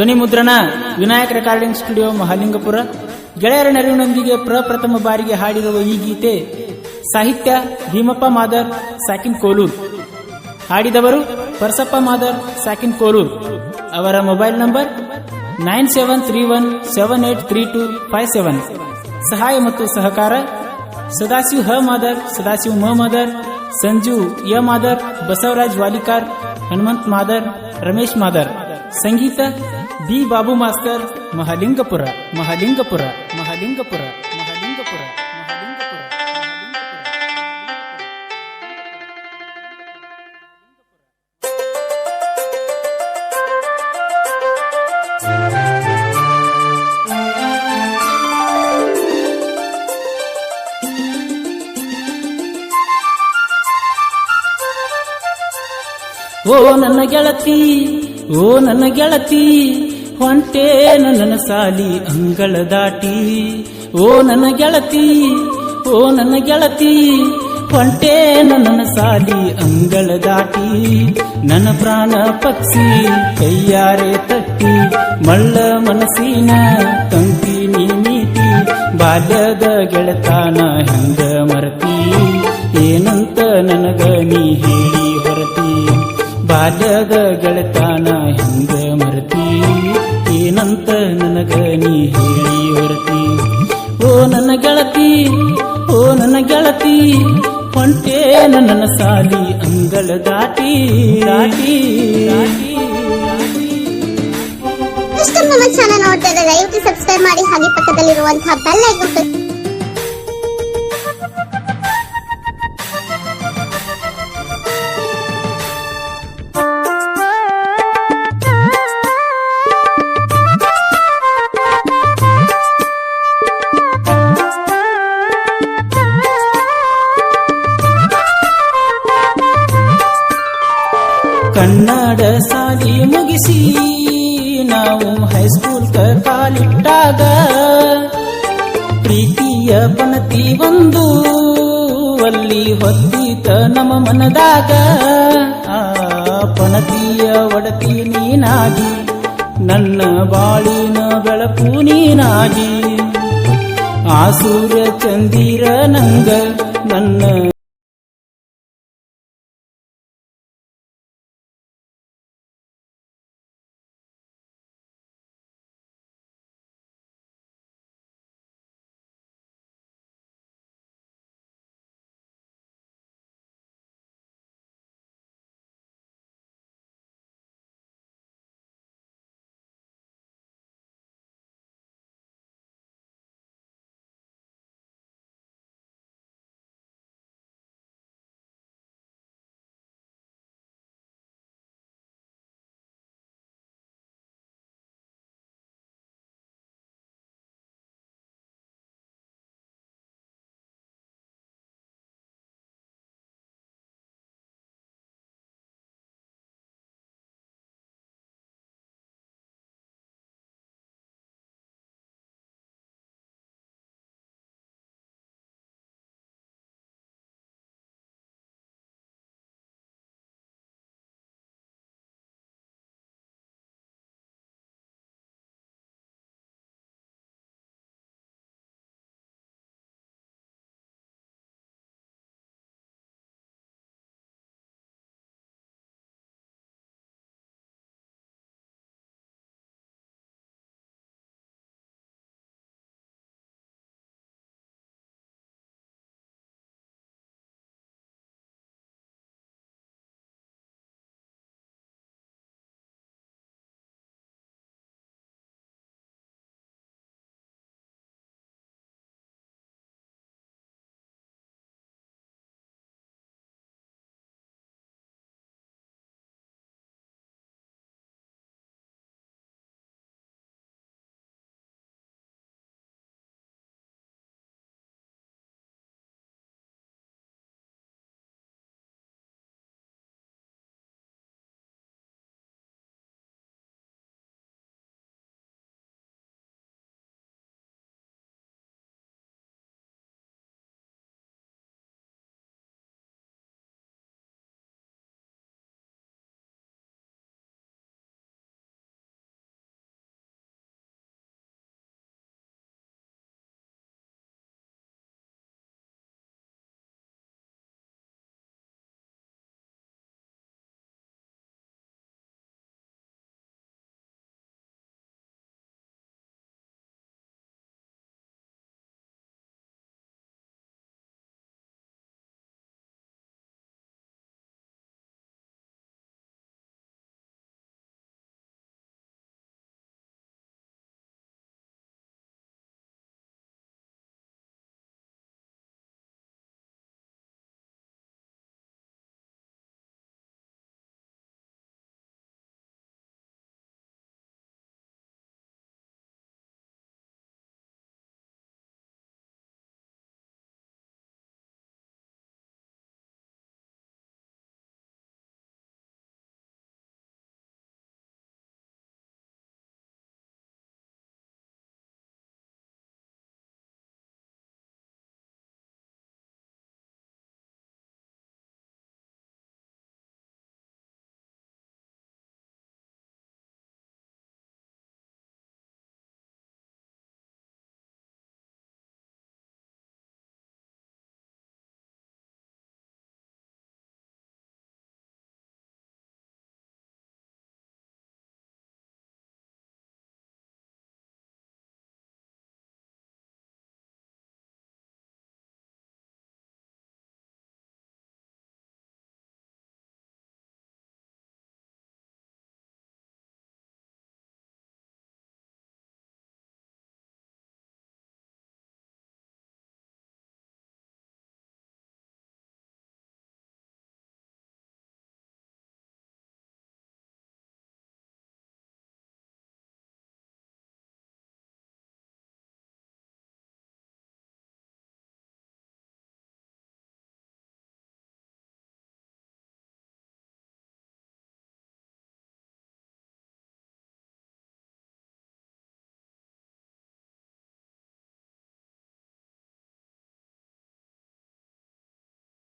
ಧ್ವನಿ ಮುದ್ರಣ, Vinayaka recording studio Mahalingapura. ಗೆಳೆಯರ ನೆರವಿನೊಂದಿಗೆ ಪ್ರಪ್ರಥಮ ಬಾರಿಗೆ ಹಾಡಿರುವ ಈ ಗೀತೆ, ಸಾಹಿತ್ಯ ಭೀಮಪ್ಪ ಮಾದರ್, ಸಾಕಿನ್ ಕೋಲೂರ್. ಹಾಡಿದವರು ಪರಸಪ್ಪ ಮಾದರ್, ಸಾಕಿನ್ ಕೋಲೂರ್. ಅವರ mobile number nine seven three one seven eight three two five seven. ಸಹಾಯ ಮತ್ತು ಸಹಕಾರ, ಸದಾಶಿವ್ ಹ ಮಾದರ್, ಸದಾಶಿವ್ ಮ ಮಾದರ್, ಸಂಜು ಯ ಮಾದರ್, ಬಸವರಾಜ್ ವಾಲಿಕಾರ್, ಹನುಮಂತ್ ಮಾದರ್, ರಮೇಶ್ ಮಾದರ್. ಸಂಗೀತ ಬಿ ಬಾಬು ಮಾಸ್ತರ್ ಮಹಾಲಿಂಗಪುರ ಮಹಾಲಿಂಗಪುರ ಮಹಾಲಿಂಗಪುರ ಮಹಾಲಿಂಗಪುರ ಮಹಾಲಿಂಗಪುರ ಓ ನನ್ನ ಗೆಳತಿ ಓ ನನ್ನ ಗೆಳತಿ ಹೊಂಟೆ ನನ್ನ ಸಾಲಿ ಅಂಗಳ ದಾಟಿ? ಓ ನನ್ನ ಗೆಳತಿ, ಓ ನನ್ನ ಗೆಳತಿ ಹೊಂಟೆ ನನ್ನ ಸಾಲಿ ಅಂಗಳ ದಾಟಿ? ನನ್ನ ಪ್ರಾಣ ಪಕ್ಷಿ ಕೈಯಾರೆ ತಟ್ಟಿ, ಮಳ್ಳ ಮನಸ್ಸಿನ ತಂತಿ ನೀ ಮೀಟಿ, ಬಾಲ್ಯದ ಗೆಳತಾನ ಹೆಂಗ ಮರತಿ? ಏನಂತ ನನಗ ನೀ ಹೇಳಿ ಹೊರತಿ? ಬಾಲ್ಯದ ಗೆಳತಾನ ಹೆಂಗ ಏನಂತ ನನಗ ನೀ ಹೇಳಿ ಹೊರತಿ. ಓ ನನ್ನ ಗೆಳತಿ, ಓ ನನ್ನ ಗೆಳತಿ ಹೊಂಟೆ ನನ್ನ ಸಾಲಿ ಅಂಗಳ ದಾಟಿ ದಾಟಿ ಇಷ್ಟು ನಮ್ಮ ಚಾನಲ್ ನೋಡ್ತಾ ಸಬ್ಸ್ಕ್ರೈಬ್ ಮಾಡಿ, ಹಾಗೆ ಪಕ್ಕದಲ್ಲಿರುವಂತಹ ಬೆಲ್ ಐಕಾನ್ ಕನ್ನಡ ಸಾಲಿ ಮುಗಿಸಿ ನಾವು ಹೈಸ್ಕೂಲ್ ಕಾಲಿಟ್ಟಾಗ ಪ್ರೀತಿಯ ಪನತಿ ಒಂದು ಅಲ್ಲಿ ಹೊತ್ತಿತ ನಮ್ಮ ಮನದಾಗ ಆ ಪಣತಿಯ ಒಡತಿ ನೀನಾಗಿ, ನನ್ನ ಬಾಳಿನ ಬೆಳಕು ನೀನಾಗಿ, ಆ ಸೂರ್ಯ ಚಂದಿರ ನಂಗ ನನ್ನ